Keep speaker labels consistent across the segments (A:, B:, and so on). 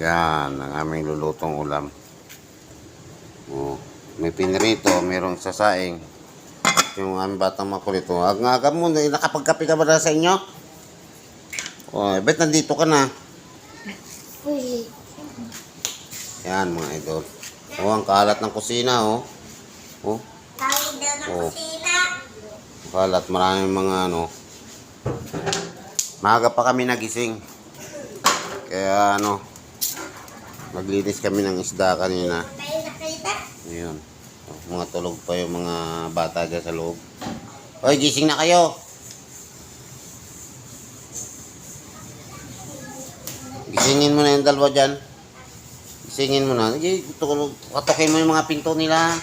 A: Yan, ang aming lulutong ulam. Oh, may pinirito, mayroong sasaing. Yung aming batang makulito. Ang aga mo, nakapagkape ka ba na sa inyo? Oh, eh, ba't nandito ka na? Yan, mga idol. Oh, ang kalat ng kusina, oh. Oh,
B: daw ng
A: Oh.
B: kusina.
A: kalat. Maraming mga ano. Maaga pa kami nagising. Kaya ano, naglinis kami ng isda kanina. Ayun. Oh, mga tulog pa yung mga bata dyan sa loob. Hoy, gising na kayo. Gisingin mo na yung dalawa dyan. Gisingin mo na. Tulog. Katokin mo yung mga pinto nila.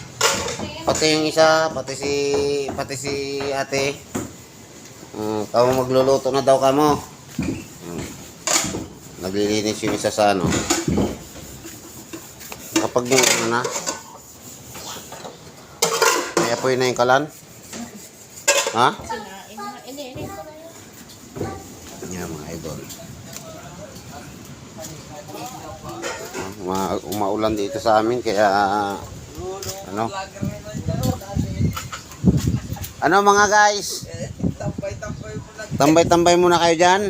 A: Pati yung isa, pati si pati si ate. Uh, kamo magluluto na daw kamo. Hmm. Naglilinis yung isa sa ano. Kapag ano na, may apoy na yung kalan? Ha? Yan mga idol. Uma- umaulan dito sa amin kaya ano? Ano mga guys? Tambay-tambay muna kayo dyan.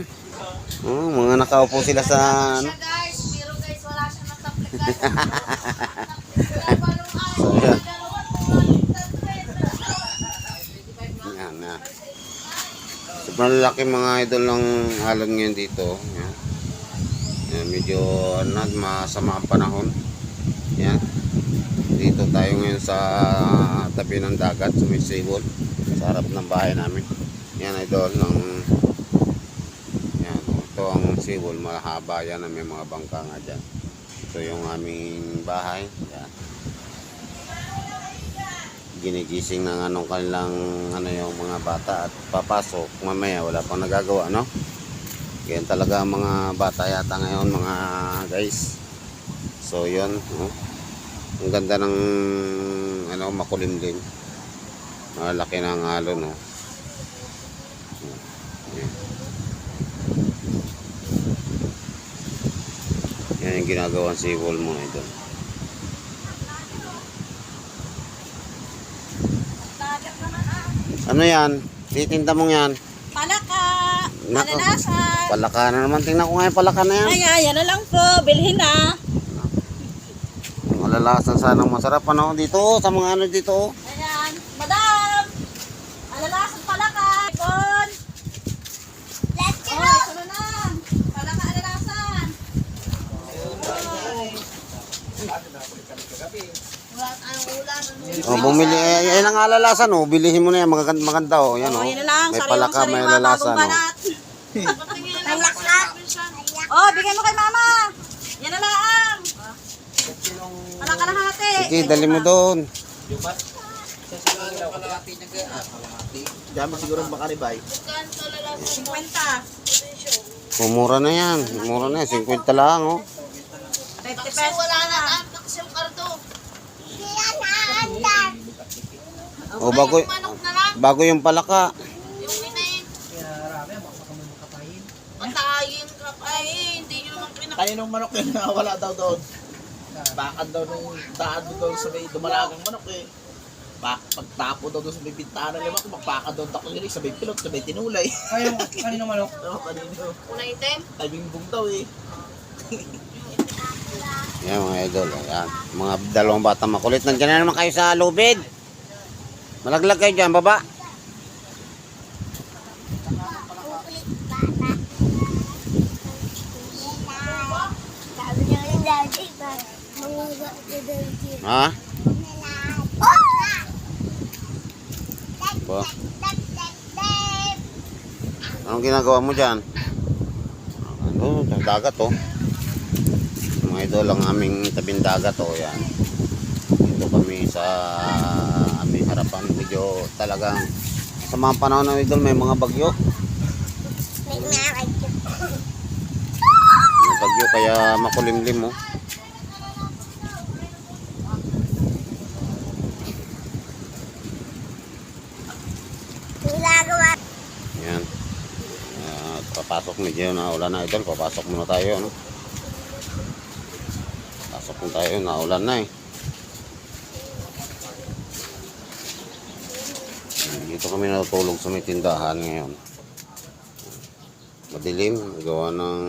A: Oh, mga nakaupo sila sa ano.
C: guys, pero guys, wala siya nataplikan.
A: So, yan. Yan na. Sobrang laki mga idol ng alon ngayon dito. Yan. Yan, medyo ano, masama ang panahon. Yan. Dito tayo ngayon sa tabi ng dagat, sa may sibol. Sa harap ng bahay namin. Yan idol, ng yan, ito ang sibol, mahaba yan, may mga bangka nga dyan. Ito yung aming bahay. Yan ginigising ng anong kanilang ano yung mga bata at papasok mamaya wala pang nagagawa no? Ganyan talaga ang mga bata yata ngayon mga guys. So yun no? ang ganda ng ano makulimlim. Malaki ng alon no? Yan. yan yung ginagawa si Wall mo idol ano yan titinda mong yan
C: Palaka!
A: Nako.
C: Malalasan!
A: Palaka na naman. Tingnan ko nga yung palaka na yan.
C: Ay, ay, yan na lang po. Bilhin na.
A: Malalasan sana masarap ano dito sa mga ano dito.
C: Ayan. Madam! Alalasan palaka! Ipon!
B: Let's go.
C: Oh, ito na na. Palaka alalasan. Wala tayong ulam.
A: Oh, bumili eh, yan ang alalasan oh. Bilihin mo na yan magaganda, maganda oh. Yan oh.
C: Oh, yan na lang.
A: May palaka, may
C: bagong
A: oh.
C: banat.
B: Palaka.
C: Oh, bigay mo kay mama. Yan na lang. Palaka na hati.
A: Sige, dali mo doon.
D: Dami siguro baka ni Bay.
C: 50.
A: Pumura na yan. Mura na yan. 50 lang oh.
C: 50 pesos. Wala na. yung karto.
B: Sila na andar.
A: Oh, bago, bago yung palaka.
C: Patayin ka pa eh. Hindi nyo naman pinak...
D: Tayo nung manok yun na wala daw doon. Bakan daw nung daan doon daw sa may dumalagang manok eh. Bak pagtapo daw doon sa may bintana ng limang, magpaka doon tako nila sa may pilot, sa may tinulay.
E: Kayo, kanino manok?
D: Oo, kanino.
C: Una item.
D: Tabing bung daw eh.
A: Yan mga idol. Yan. Mga dalawang bata makulit. Nandiyan na naman kayo sa lubid. Malaglag kayo dyan, baba. Ha? Ba? Anong ginagawa mo dyan? Ano, dagat oh. Mga idol ang aming tabing dagat oh, yan. Dito kami sa harapan. Medyo talagang sa mga panahon ng idol may mga bagyo.
B: May mga
A: May bagyo kaya makulimlim oh.
B: Ginagawa.
A: Yan. Ah, papasok medyo na ulan na idol. Papasok muna tayo. Ano? Kung tayo, naulan na eh. Dito kami natutulog sa may tindahan ngayon. Madilim, gawa ng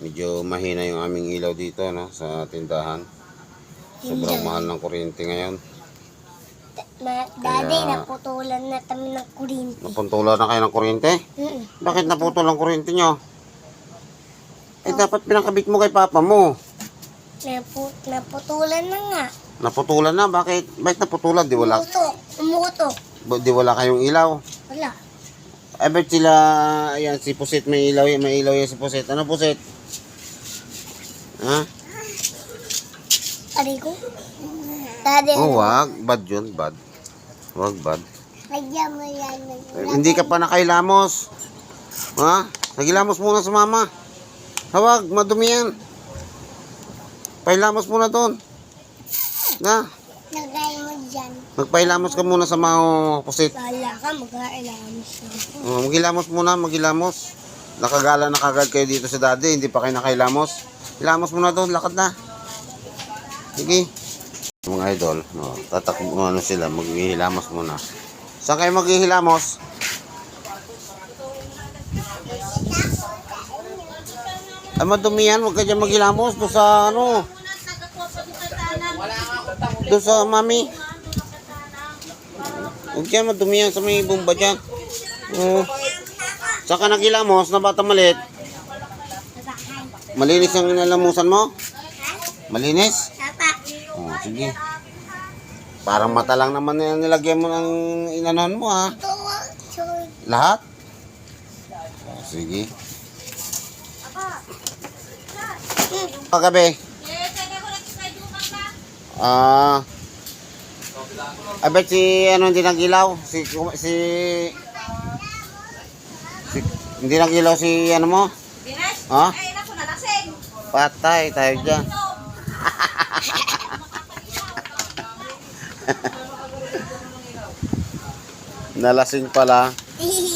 A: medyo mahina yung aming ilaw dito no, sa tindahan. Sobrang mahal ng kuryente ngayon.
B: Ma, daddy,
A: Kaya-
B: naputulan na kami ng kurinti.
A: Napuntulan na kayo ng kuryente?
B: Mm.
A: Bakit naputol ang kuryente nyo? Eh, dapat pinakabit mo kay papa mo.
B: Napu, naputulan na nga.
A: Naputulan na, bakit? Bakit naputulan? Di wala,
B: Umutok. Umutok.
A: ba- di wala kayong ilaw.
B: Wala.
A: Eh, ba't sila, ayan, si Pusit, may ilaw, yan, may ilaw yan si Pusit. Ano, Pusit? Ha?
B: Aray ko. Daddy,
A: Oh, wag. Bad yun, bad. Wag, bad.
B: Lagyan mo yan.
A: Eh, hindi ka pa nakailamos. Ha? Nagilamos muna sa mama. Hawag, madumi yan. Pailamos muna doon. Na,
B: dyan.
A: magpailamos ka muna sa mga Pusit.
B: Wala ka, mag-aalaman siya.
A: Oh, magilamos muna, magilamos. Nakagala na kagad kayo dito sa daddy, hindi pa kayo nakailamos. Ilamos muna doon, lakad na. Sige. Mga idol, no, tatakbo ano sila, maghihilamos muna. Saan kayo maghihilamos? Ay, madumi yan, huwag ka dyan maghilamos. Doon sa ano, doon sa mami. Huwag dyan, madumi yan sa may bumba dyan. Oo. Saka nagilamos na bata malit. Malinis ang nalamusan mo? Malinis? Oh, sige. Parang mata lang naman na nilagyan mo ng inanon mo ha. Lahat? Oh, sige. Kagabi. Ah. I bet si ano hindi nagilaw? Si si si hindi nagilaw si ano mo?
C: Dines?
A: Ha?
C: Ay, naku, nalasing.
A: Patay tayo dyan. Nalasing pala.